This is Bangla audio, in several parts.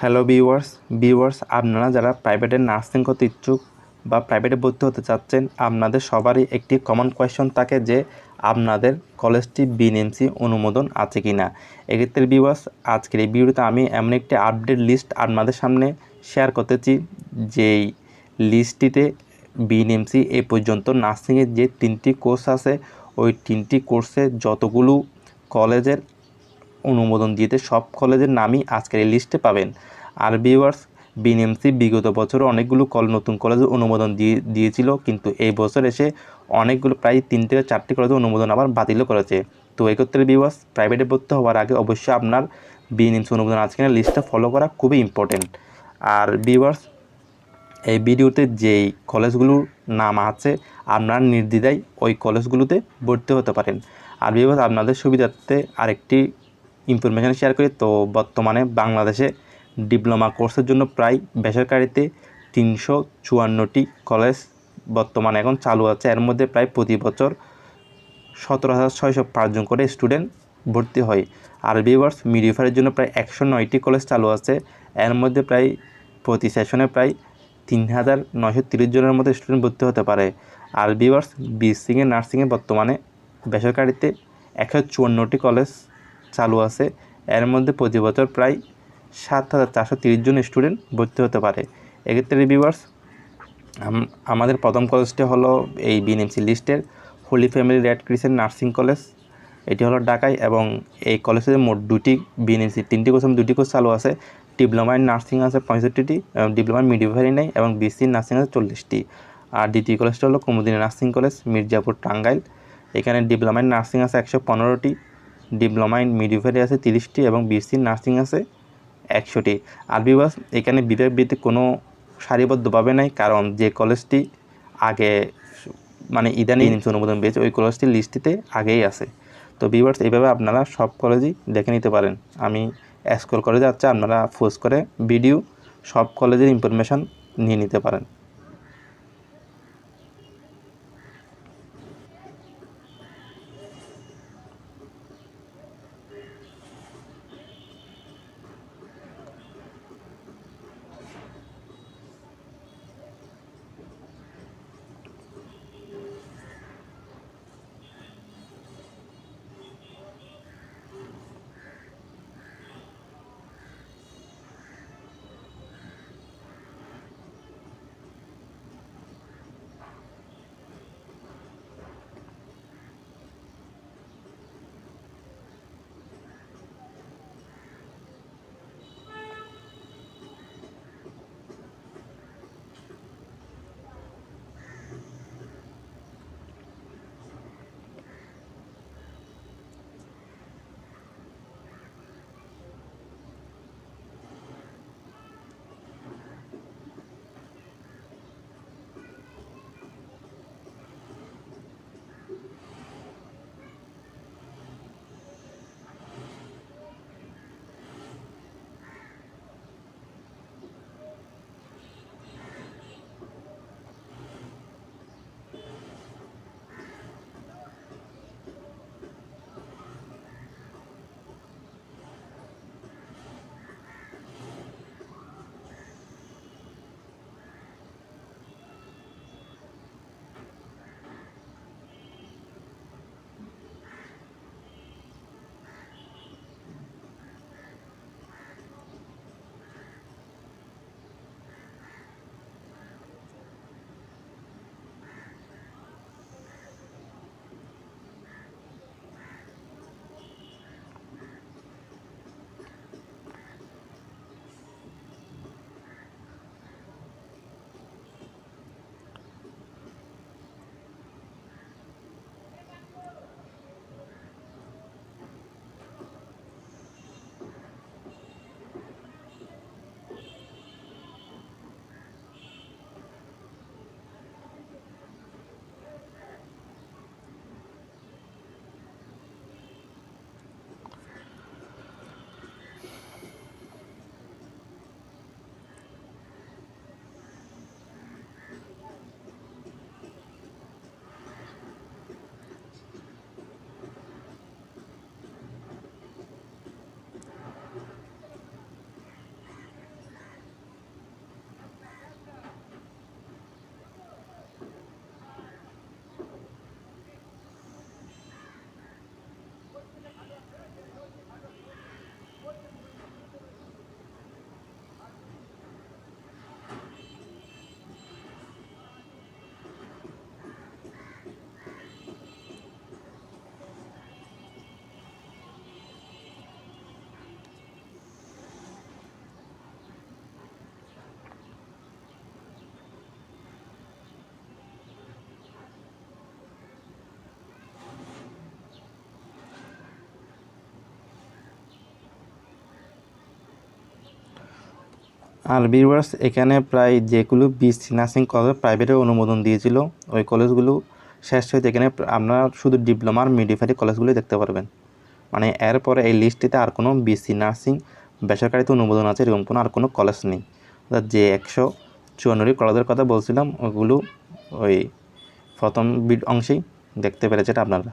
হ্যালো ভিউয়ার্স ভিউয়ার্স আপনারা যারা প্রাইভেটে নার্সিং করতে ইচ্ছুক বা প্রাইভেটে ভর্তি হতে চাচ্ছেন, আপনাদের সবারই একটি কমন কোয়েশ্চন থাকে যে, আপনাদের কলেজটি বিএনএমসি অনুমোদন আছে কি না এক্ষেত্রে ভিউয়ার্স আজকের এই ভিডিওতে আমি এমন একটি আপডেট লিস্ট আপনাদের সামনে শেয়ার করতেছি, যেই লিস্টটিতে বিএনএমসি এ পর্যন্ত নার্সিংয়ের যে তিনটি কোর্স আছে, ওই তিনটি কোর্সে যতগুলো কলেজের অনুমোদন দিতে সব কলেজের নামই আজকের এই লিস্টে পাবেন। আর ভিউয়ার্স বিএনএমসি বিগত বছর অনেকগুলো কল নতুন কলেজে অনুমোদন দিয়ে, দিয়েছিল, কিন্তু এই বছর এসে অনেকগুলো, প্রায় তিন থেকে চারটি কলেজে অনুমোদন আবার বাতিলও করেছে। তো এক্ষেত্রে ভিউয়ার্স প্রাইভেটে ভর্তি হওয়ার আগে অবশ্যই আপনার বিএনএমসি অনুমোদন আছে কিনা লিস্টটা ফলো করা খুবই ইম্পর্টেন্ট আর ভিউয়ার্স এই ভিডিওতে যেই কলেজগুলোর নাম আছে, আপনার নির্দ্বিধায় ওই কলেজগুলোতে ভর্তি হতে পারেন। আর বিভাগ আপনাদের সুবিধার্থে আরেকটি ইনফরমেশান শেয়ার করি। তো বর্তমানে বাংলাদেশে ডিপ্লোমা কোর্সের জন্য প্রায় বেসরকারিতে তিনশো চুয়ান্নটি কলেজ বর্তমানে এখন চালু আছে। এর মধ্যে প্রায় প্রতি বছর সতেরো হাজার ছয়শো পাঁচজন করে স্টুডেন্ট ভর্তি হয়। আর ভিউয়ার্স মিডিওফারের জন্য প্রায় একশো নয়টি কলেজ চালু আছে। এর মধ্যে প্রায় প্রতি সেশনে প্রায় তিন হাজার নয়শো তিরিশ জনের মতো স্টুডেন্ট ভর্তি হতে পারে। আর ভিউয়ার্স বিসিংয়ে নার্সিংয়ে বর্তমানে বেসরকারিতে একশো চুয়ান্নটি কলেজ চালু আছে। এর মধ্যে প্রতি বছর প্রায় সাত হাজার চারশো তিরিশ জন স্টুডেন্ট ভর্তি হতে পারে। এক্ষেত্রে রিভিউয়ার্স আমাদের প্রথম কলেজটি হলো এই বিএনএমসি লিস্টের Holy Family Red Crescent Nursing College এটি হলো ঢাকায় এবং এই কলেজে মোট দুটি বিএনএমসি তিনটি কোর্স দুটি কোর্স চালু আছে। ডিপ্লোমা ইন নার্সিং আছে পঁয়ষট্টিটি, এবং ডিপ্লোমা মিডিভারি নেই, এবং বিসি নার্সিং আছে চল্লিশটি। আর দ্বিতীয় কলেজটা হলো কুমুদিনী নার্সিং কলেজ মির্জাপুর টাঙ্গাইল এখানে ডিপ্লোমা ইন নার্সিং আছে একশো পনেরোটি ডিপ্লোমা ইন মিডিভারি আছে তিরিশটি এবং বিসি নার্সিং আছে একশোটি। আর বিভাগ এখানে বিভাগ ভিত্তিক কোনো সারিবদ্ধভাবে নাই কারণ যে কলেজটি আগে মানে ইদানিং অনুমোদন পেয়েছে ওই কলেজটির লিস্টটিতে আগেই আছে। তো ভিভার্স এইভাবে আপনারা সব কলেজই দেখে নিতে পারেন। আমি স্কোর করে যাচ্ছে আপনারা ফোর্স করে ভিডিও সব কলেজের ইনফরমেশান নিয়ে নিতে পারেন। আর ভিউয়ার্স এখানে প্রায় যেগুলো বিসি নার্সিং কলেজ প্রাইভেটের অনুমোদন দিয়েছিল, ওই কলেজগুলো শেষ হয়েছে এখানে আপনারা শুধু ডিপ্লোমা আর মিডিফারি কলেজগুলোই দেখতে পারবেন। মানে এরপরে এই লিস্টটিতে আর কোনো বিসি নার্সিং বেসরকারিতে অনুমোদন আছে এরকম কোনো আর কোনো কলেজ নেই। অর্থাৎ যে একশো চুয়ান্নটি কলেজের কথা বলছিলাম, ওগুলো ওই প্রথম বিড অংশেই দেখতে পেরেছে আপনারা।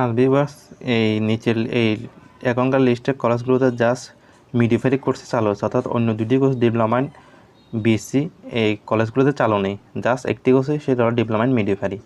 আর ভিউয়ার্স এই নিচের, এই এখনকার লিস্টের কলেজগুলোতে জাস্ট মিডিফারি কোর্সে চালু হচ্ছে অর্থাৎ অন্য দুটি কোর্স ডিপ্লোমা বিসি এই কলেজগুলোতে চালু নেই। জাস্ট একটি কোর্সে সেটা হলো ডিপ্লোমা মিডিফারি